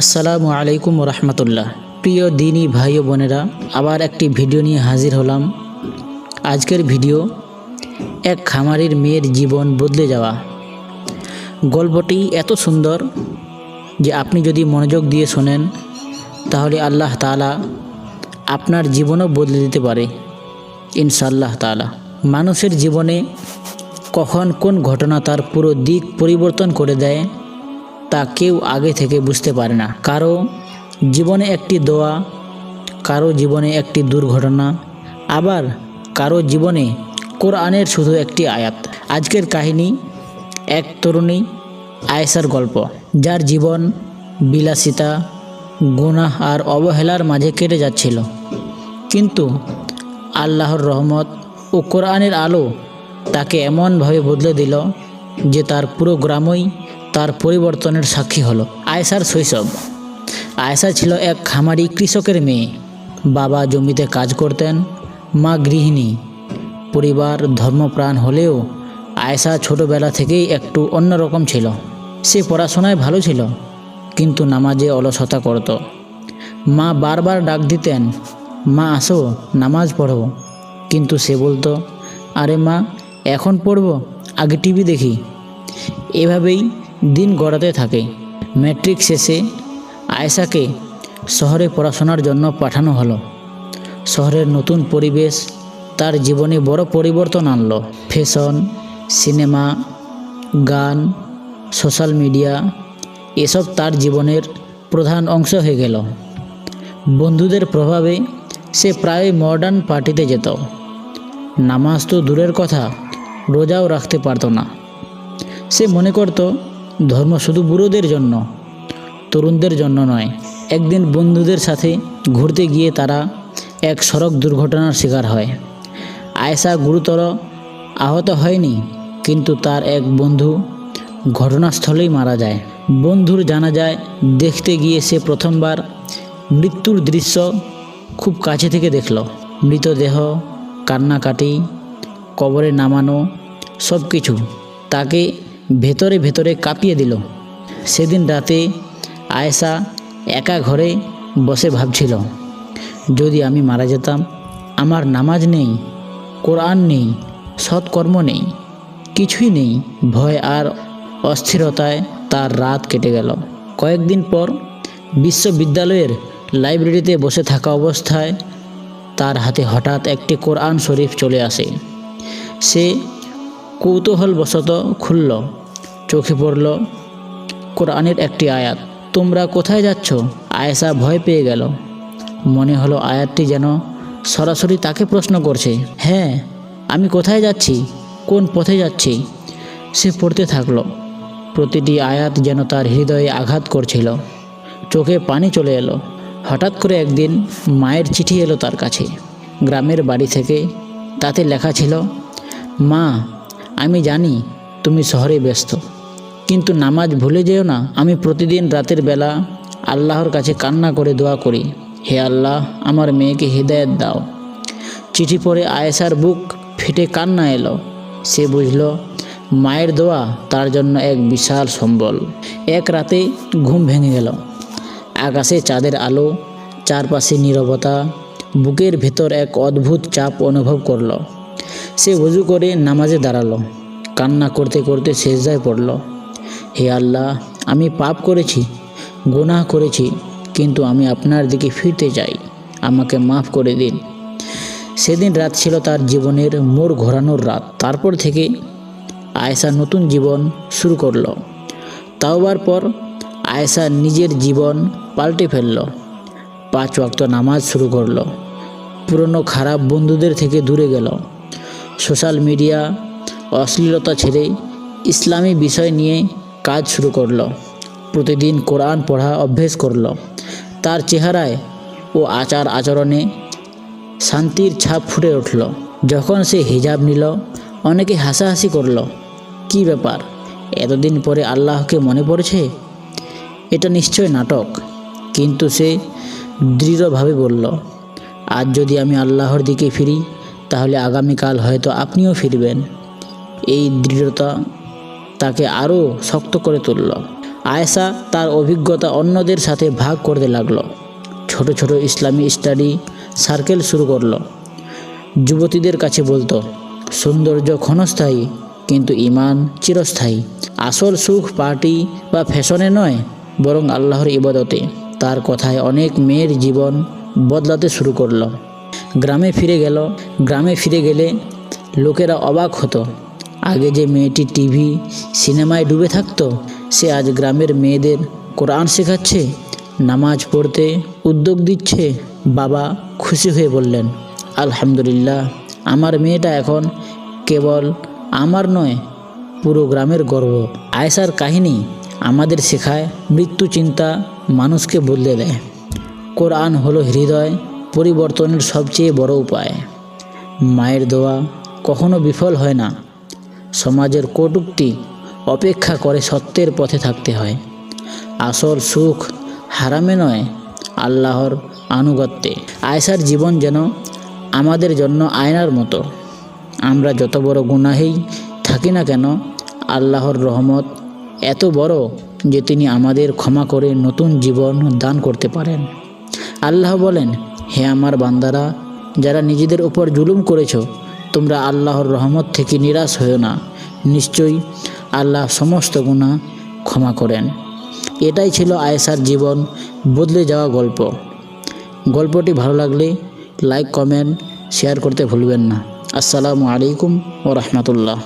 আসসালামু আলাইকুম রহমতুল্লাহ প্রিয় দিনী ভাই বোনেরা, আবার একটি ভিডিও নিয়ে হাজির হলাম। আজকের ভিডিও, এক খামারির মেয়ের জীবন বদলে যাওয়া। গল্পটি এত সুন্দর যে আপনি যদি মনোযোগ দিয়ে শোনেন, তাহলে আল্লাহ তাআলা আপনার জীবনও বদলে দিতে পারে, ইনশাআল্লাহ তাআলা। মানুষের জীবনে কখন কোন ঘটনা তার পুরো দিক পরিবর্তন করে দেয় তা কেউ আগে থেকে বুঝতে পারে না। কারও জীবনে একটি দোয়া, কারও জীবনে একটি দুর্ঘটনা, আবার কারও জীবনে কোরআনের শুধু একটি আয়াত। আজকের কাহিনী, এক তরুণী আয়েসার গল্প। যার জীবন বিলাসিতা, গুনাহ আর অবহেলার মাঝে কেটে যাচ্ছিল। কিন্তু আল্লাহর রহমত ও কোরআনের আলো তাকে এমনভাবে বদলে দিল যে তার পুরো গ্রামই তার পরিবর্তনের সাক্ষী হলো আয়েসার শৈশব। আয়েসা ছিল এক খামারি কৃষকের মেয়ে। বাবা জমিতে কাজ করতেন, মা গৃহিণী। পরিবার ধর্মপ্রাণ হলেও আয়েসা ছোটবেলা থেকেই একটু অন্যরকম ছিল। সে পড়াশোনায় ভালো ছিল, কিন্তু নামাজে অলসতা করত। মা বারবার ডাক দিতেন, মা, আসো, নামাজ পড়ো। কিন্তু সে বলতো, আরে মা, এখন পড়ব? আগে টিভি দেখি। এভাবেই দিন গড়াতে থাকে। ম্যাট্রিক শেষে আয়েশাকে শহরে পড়াশোনার জন্য পাঠানো হলো। শহরের নতুন পরিবেশ তার জীবনে বড় পরিবর্তন আনলো। ফ্যাশন, সিনেমা, গান, সোশ্যাল মিডিয়া এসব তার জীবনের প্রধান অংশ হয়ে গেল। বন্ধুদের প্রভাবে সে প্রায় মডার্ন পার্টিতে যেত। নামাজ তো দূরের কথা, রোজাও রাখতে পারতো না। সে মনে করত ধর্ম শুধু বুড়োদের জন্য, তরুণদের জন্য নয়। একদিন বন্ধুদের সাথে ঘুরতে গিয়ে তারা এক সড়ক দুর্ঘটনার শিকার হয়। আয়েশা গুরুতর আহত হয়নি, কিন্তু তার এক বন্ধু ঘটনাস্থলেই মারা যায়। বন্ধুর জানা যায় দেখতে গিয়ে সে প্রথমবার মৃত্যুর দৃশ্য খুব কাছে থেকে দেখল। মৃতদেহ, কান্নাকাটি, কবরে নামানো সব কিছু তাকে ভেতরে ভেতরে কাঁপিয়ে দিল। সেদিন রাতে আয়েশা একা ঘরে বসে ভাবছিল, যদি আমি মারা যেতাম, আমার নামাজ নেই, কোরআন নেই, সৎকর্ম নেই, কিছুই নেই, ভয় আর অস্থিরতায় তার রাত কেটে গেল। কয়েকদিন পর বিশ্ববিদ্যালয়ের লাইব্রেরিতে বসে থাকা অবস্থায় তার হাতে হঠাৎ একটি কোরআন শরীফ চলে আসে। সে কৌতূহলবশত খুলল চোখে পড়ল, কোরআনের একটি আয়াত। তোমরা কোথায় যাচ্ছ? আয়েশা ভয় পেয়ে গেল। মনে হলো আয়াতটি যেন সরাসরি তাকে প্রশ্ন করছে হ্যাঁ আমি কোথায় যাচ্ছি? কোন পথে যাচ্ছি? সে পড়তে থাকল। প্রতিটি আয়াত যেন তার হৃদয়ে আঘাত করছিল। চোখে পানি চলে এলো। হঠাৎ করে একদিন মায়ের চিঠি এলো তার কাছে। গ্রামের বাড়ি থেকে তাতে লেখা ছিল, মা, আমি জানি তুমি শহরে ব্যস্ত। কিন্তু নামাজ ভুলে যেও না, আমি প্রতিদিন রাতের বেলা আল্লাহর কাছে কান্না করে দোয়া করি। হে আল্লাহ, আমার মেয়েকে হৃদায়ত দাও। চিঠি পড়ে আয়েশার বুক ফেটে কান্না এলো। সে বুঝল, মায়ের দোয়া তার জন্য এক বিশাল সম্বল। এক রাতে ঘুম ভেঙে গেল। আকাশে চাঁদের আলো, চারপাশে নীরবতা, বুকের ভেতর এক অদ্ভুত চাপ অনুভব করল। সে উজু করে নামাজে দাঁড়াল। কান্না করতে করতে শেষদায় পড়ল। হে আল্লাহ, আমি পাপ করেছি, গুনাহ করেছি, কিন্তু আমি আপনার দিকে ফিরতে চাই। আমাকে মাফ করে দিন। সেদিন রাত ছিল তার জীবনের মোড় ঘোরানোর রাত। তারপর থেকে আয়েশা নতুন জীবন শুরু করল। তাওবার পর আয়েশা নিজের জীবন পাল্টে ফেলল। পাঁচ ওয়াক্ত নামাজ শুরু করল। পুরনো খারাপ বন্ধুদের থেকে দূরে গেল। সোশ্যাল মিডিয়া, অশ্লীলতা ছেড়ে ইসলামী বিষয় নিয়ে কাজ শুরু করল। প্রতিদিন কোরআন পড়া অভ্যেস করল। তার চেহারায় ও আচার আচরণে শান্তির ছাপ ফুটে উঠল। যখন সে হিজাব নিল, অনেকে হাসাহাসি করল, কি ব্যাপার? এতদিন পরে আল্লাহকে মনে পড়েছে? এটা নিশ্চয় নাটক। কিন্তু সে দৃঢ়ভাবে বলল, আজ যদি আমি আল্লাহর দিকে ফিরি, তাহলে আগামীকাল হয়তো আপনিও ফিরবেন। এই দৃঢ়তা তাকে আরও শক্ত করে তুলল। আয়েশা তার অভিজ্ঞতা অন্যদের সাথে ভাগ করতে লাগল। ছোট ছোট ইসলামী স্টাডি সার্কেল শুরু করল। যুবতীদের কাছে বলতো, সৌন্দর্য ক্ষণস্থায়ী, কিন্তু ইমান চিরস্থায়ী। আসল সুখ পার্টি বা ফ্যাশনে নয়, বরং আল্লাহর ইবাদতে। তার কথায় অনেক মেয়ের জীবন বদলাতে শুরু করল। গ্রামে ফিরে গেল। গ্রামে ফিরে গেলে লোকেরা অবাক হতো। আগে যে মেয়েটি টিভি সিনেমায় ডুবে থাকতো, সে আজ গ্রামের মেয়েদের কোরআন শেখাচ্ছে, নামাজ পড়তে উদ্যোগ দিচ্ছে। বাবা খুশি হয়ে বললেন, আলহামদুলিল্লাহ, আমার মেয়েটা এখন কেবল আমার নয়, পুরো গ্রামের গর্ব। আয়েশার কাহিনী আমাদের শেখায় মৃত্যু চিন্তা মানুষকে বদলে দেয়। কোরআন হলো হৃদয়, পরিবর্তনের সবচেয়ে বড় উপায়। মায়ের দোয়া কখনো বিফল হয় না। সমাজের কটুক্তি অপেক্ষা করে সত্যের পথে থাকতে হয়। আসল সুখ হারামে নয়, আল্লাহর আনুগত্যে। আয়সার জীবন যেন আমাদের জন্য আয়নার মতো। আমরা যত বড় গুনাহেই থাকি না কেন, আল্লাহর রহমত এত বড় যে তিনি আমাদের ক্ষমা করে নতুন জীবন দান করতে পারেন। আল্লাহ বলেন, হে আমার বান্দারা, যারা নিজেদের উপর জুলুম করেছ তোমরা আল্লাহর রহমত থেকে নিরাশ হও না। নিশ্চয়ই আল্লাহ সমস্ত গুণা ক্ষমা করেন। এটাই ছিল আয়েশার জীবন বদলে যাওয়া গল্প। গল্পটি ভালো লাগলে লাইক, কমেন্ট, শেয়ার করতে ভুলবেন না। আসসালামু আলাইকুম ও রহমতুল্লাহ।